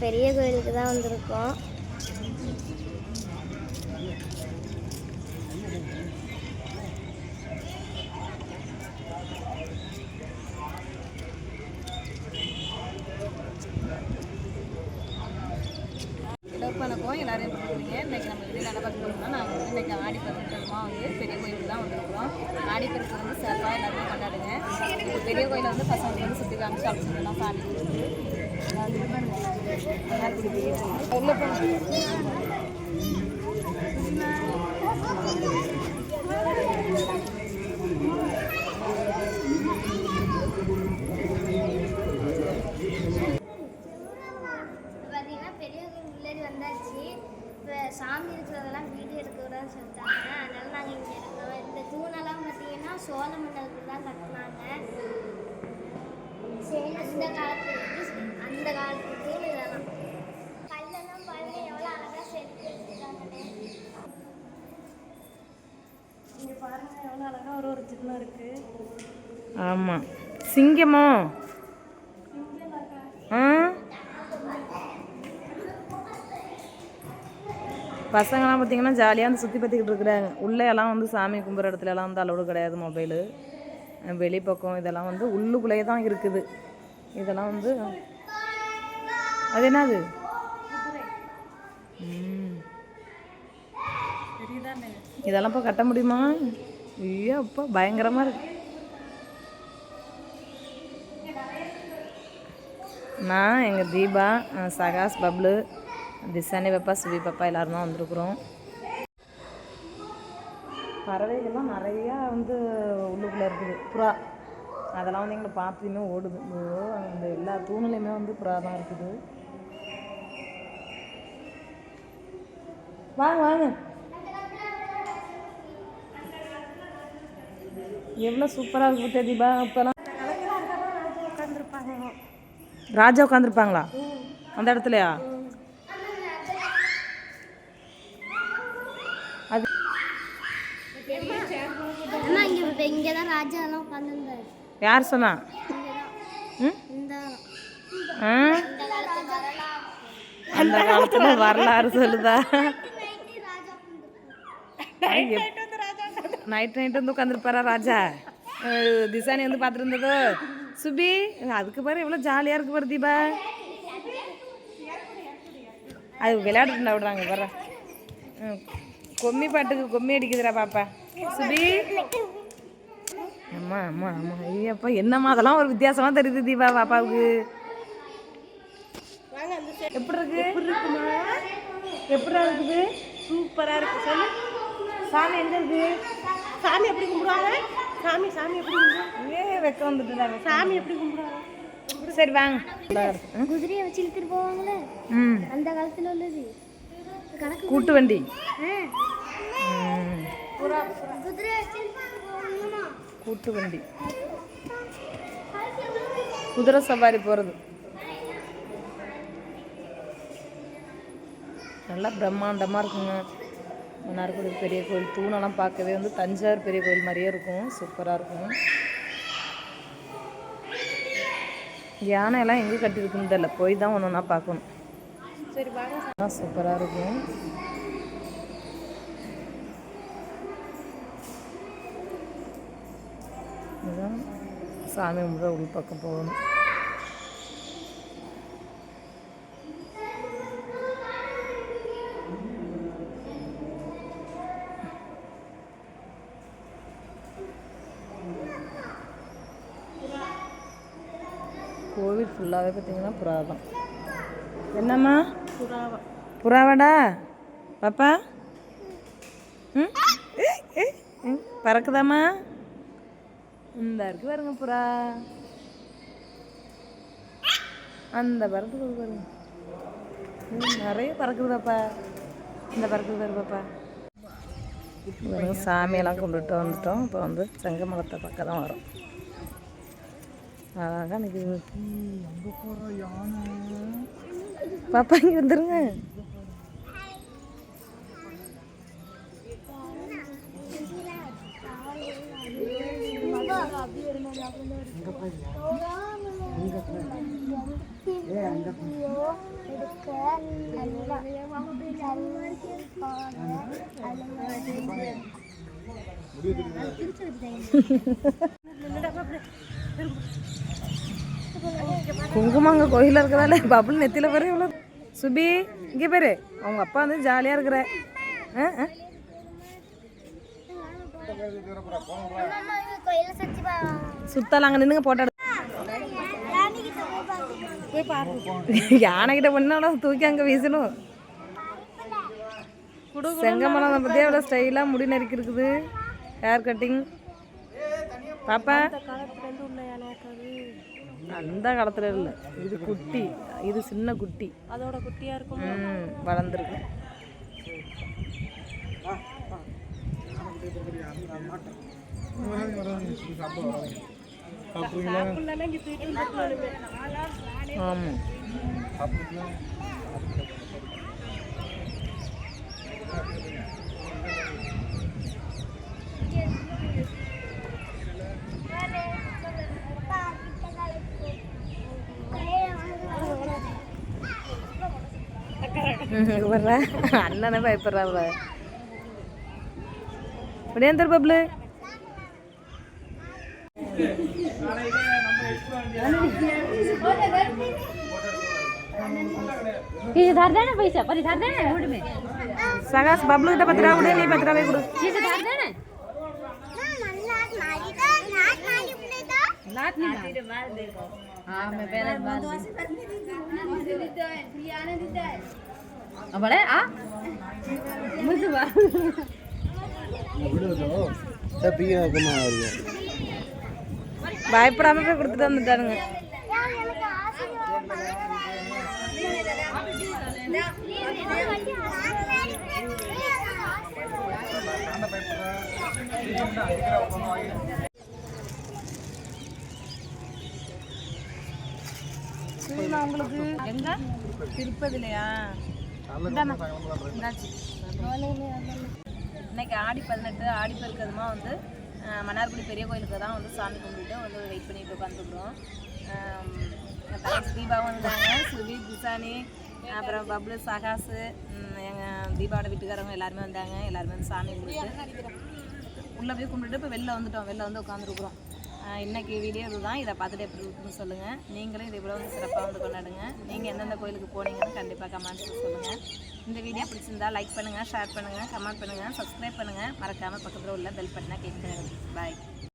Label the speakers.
Speaker 1: பெரிய கோயிலுக்கு தான் வந்திருக்கோம்.
Speaker 2: வணக்கம் எல்லாரும் எப்படி இருக்கீங்க நம்ம வெளியில் என்ன பார்க்க போகிறோம்னா நாங்கள் வந்து இன்னைக்கு ஆடிப்பெருக்கமாக வந்து பெரிய கோயிலுக்கு தான் வந்திருக்கிறோம் ஆடிப்பெருக்கு வந்து சிறப்பாக எல்லாருமே கொண்டாடுங்க. இப்போ பெரிய கோயிலை வந்து பசங்க வந்து சுற்றி காமிச்சு அப்படிலாம் சாமி கும்பிட்டு
Speaker 1: சாமி இருக்கிறதெல்லாம் வீடியோ எடுக்கக்கூடாதுன்னு சொல்லிட்டாங்க. அதனால் நாங்கள் இங்கே இருக்கோம். இந்த தூணெல்லாம் பார்த்தீங்கன்னா சோழ மண்டலத்தில் தான் கட்டினாங்க. அந்த காலத்து அந்த காலத்து தூண் இதெல்லாம் கல்லெல்லாம் பாருங்க எவ்வளோ அழகாக செதுக்கி வச்சுருக்காங்கன்னு
Speaker 2: இங்க பாருங்க எவ்வளோ அழகாக ஒரு ஒரு சின்னம் இருக்குது
Speaker 3: ஆமாம் சிங்கமோ? ஆ? பசங்களாம் பார்த்தீங்கன்னா ஜாலியாக வந்து சுற்றி பார்த்துக்கிட்டு இருக்கிறாங்க. உள்ளே எல்லாம் வந்து சாமி கும்பிட்ற இடத்துல எல்லாம் வந்து அலோடு கிடையாது மொபைலு வெளிப்பக்கம் இதெல்லாம் வந்து உள்ளுக்குள்ளேயே தான் இருக்குது. இதெல்லாம் வந்து அது என்னது? இதெல்லாம் இப்போ கட்ட முடியுமா? ஐயோ அப்பா பயங்கரமாக இருக்கு. நான் எங்கள் தீபா சகாஸ் பப்ளு திசானி பாப்பா சுபி பாப்பா எல்லாரும் தான் வந்திருக்குறோம். பறவைகள்லாம் நிறையா வந்து உள்ளுக்குள்ளே இருக்குது. புறா. அதெல்லாம் வந்து எங்களை பார்த்துமே ஓடுது. அந்த எல்லா தூணிலையுமே வந்து புறா தான் இருக்குது. வாங்க வாங்க. எவ்வளோ சூப்பராக இருக்கு பார்த்தியா தீபா? இப்போலாம் ராஜா உட்காந்துருப்பாங்களா அந்த இடத்துலயா? அது
Speaker 1: அம்மா இங்கே தான் ராஜா எல்லாம் உட்காந்துருந்தாரு
Speaker 3: யார் சொன்னா? அந்த காலத்துல வரலாறு சொல்லுதா? நைட் நைட்டு வந்து உட்காந்துருப்பாரா ராஜா? திசானி வந்து பார்த்துட்டு சுபி அதுக்கு பாரு எவ்வளோ ஜாலியாக இருக்கு பாரு தீபா. அது விளையாட்டு விடுறாங்க வர கொம்மி பாட்டுக்கு கொம்மி அடிக்குதுடா பாப்பா. சுபி? அம்மா அம்மா அம்மா ஐயப்பா என்னம்மா அதெல்லாம் ஒரு வித்தியாசமாக தெரியுது தீபா பாப்பாவுக்கு. எப்படி இருக்கு? எப்படிடா இருக்குது?
Speaker 2: சூப்பராக இருக்குது சொல்லு.
Speaker 3: சாமி எங்கே இருக்குது
Speaker 2: சாமி எப்படி கும்பிடுவாங்க? சாமி சாமி எப்படி கும்பிடுவாங்க?
Speaker 3: ஏ வெக்க வந்துட்டுடா
Speaker 2: சாமி எப்படி கும்பிடுவாங்க?
Speaker 3: சரி வாங்க.
Speaker 1: குதிரையை வச்சு இழுத்துட்டு போவாங்களே அந்த காலத்தில் உள்ளது. கணக்கு
Speaker 3: கூட்டு வண்டி. கூட்டு வண்டி. குதிரை சவாரி போகிறது நல்லா பிரம்மாண்டமாக இருக்குங்க. மன்னார்குடி பெரிய கோயில் தூணெல்லாம் பார்க்கவே வந்து தஞ்சாவூர் பெரிய கோயில் மாதிரியே இருக்கும். சூப்பராக இருக்கும். யானையெல்லாம் எங்கே கட்டியிருக்குன்னு தெரியல. போய் தான் ஒன்று ஒன்றா பார்க்கணும்.
Speaker 2: சரி வாங்க.
Speaker 3: சூப்பராக இருக்கும். இதுதான் சாமி கும்பிட உள் பக்கம் போகணும். கோவில் ஃபுல்லாகவே பார்த்தீங்கன்னா புறா தான் என்னம்மா?
Speaker 2: புறாவா.
Speaker 3: புறாவாடா? பாப்பா? ம்? பறக்குதாம்மா? இந்த இருக்கு பாருங்க புறா. அந்த பறக்குது பாருங்க. நிறைய பறக்குது பாப்பா. இந்த பறக்குது பாரு பாப்பா. சாமியெல்லாம் கொண்டுட்டு வந்துட்டோம். இப்போ வந்து செங்கமலத்தை பக்கம் தான் வரும். அழகாக நிற்குது பாப்பா இங்கே வந்துருங்க. குங்குமம் அங்கே கோயிலில் இருக்கிறதால பபுள் நெத்தியில் பேர் இவ்வளோ சுபி இங்கே பேர். அவங்க அப்பா வந்து ஜாலியாக இருக்கிற சுத்தால அங்கே நின்னுங்க போட்டோ
Speaker 1: யானைகிட்ட பாரு
Speaker 3: பண்ணாலும் தூக்கி அங்கே வீசணும். செங்கமலம் பற்றி அவ்வளோ ஸ்டைலாக முடி நறுக்கி இருக்குது. ஹேர் கட்டிங் பாப்பா. அந்த காலத்துல இல்லை. இது குட்டி. இது சின்ன குட்டி.
Speaker 2: அதோட குட்டியா இருக்கும்.
Speaker 3: வளர்ந்துருக்கு. ஆமாம் ಬರ್ರ ಅಣ್ಣನೇ ಭಯಪಡ್ರ ಹೊಡಿಯಂತಾರ
Speaker 2: ಬಬ್ಲು पैसा पर इधर देना हुड में
Speaker 3: सगास बबलू इधर पतरा उड़े नहीं पतरा में गुरु
Speaker 2: ये इधर देना लात नहीं लात मार देखो हाँ मैं पहले मार दूँ आने दीदा है आने दीदा है मार
Speaker 3: பயப்படாம போய் கொடுத்துட்டு வந்துட்டானுங்க. உங்களுக்கு எங்க? திருப்பதிலையா. இன்னைக்கு ஆடி பதினெட்டு ஆடி பெருக்கதுமா வந்து மன்னார்குடி பெரிய கோயிலுக்கு தான் வந்து சாமி கும்பிட்டு வந்து வெயிட் பண்ணிட்டு உட்காந்துக்கிறோம் தீபாவும் வந்தாங்க. சுபி குசானி அப்புறம் பப்ளு சகாசு எங்கள் தீபாவோட வீட்டுக்காரவங்க எல்லாருமே வந்தாங்க. எல்லாருமே வந்து சாமி கும்பிட்டு உள்ளே போய் கும்பிட்டுட்டு இப்போ வெளில வந்துட்டோம். வெளில வந்து உட்காந்துருக்குறோம். இன்னைக்கு வீடியோ இதுதான் இதை பார்த்துட்டு எப்படி இருக்குன்னு சொல்லுங்கள் நீங்களும் இதை இவ்வளோ வந்து சிறப்பாக வந்து கொண்டாடுங்க. நீங்கள் எந்தெந்த கோயிலுக்கு போனீங்கன்னு கண்டிப்பாக கமெண்ட்ஸ் சொல்லுங்கள் இந்த வீடியோ பிடிச்சிருந்தா லைக் பண்ணுங்கள் ஷேர் பண்ணுங்கள் கமெண்ட் பண்ணுங்கள் சப்ஸ்கிரைப் பண்ணுங்கள் மறக்காமல் பக்கத்தில் உள்ள பெல் பட்டனை கிளிக் பண்ணுங்கள் பாய்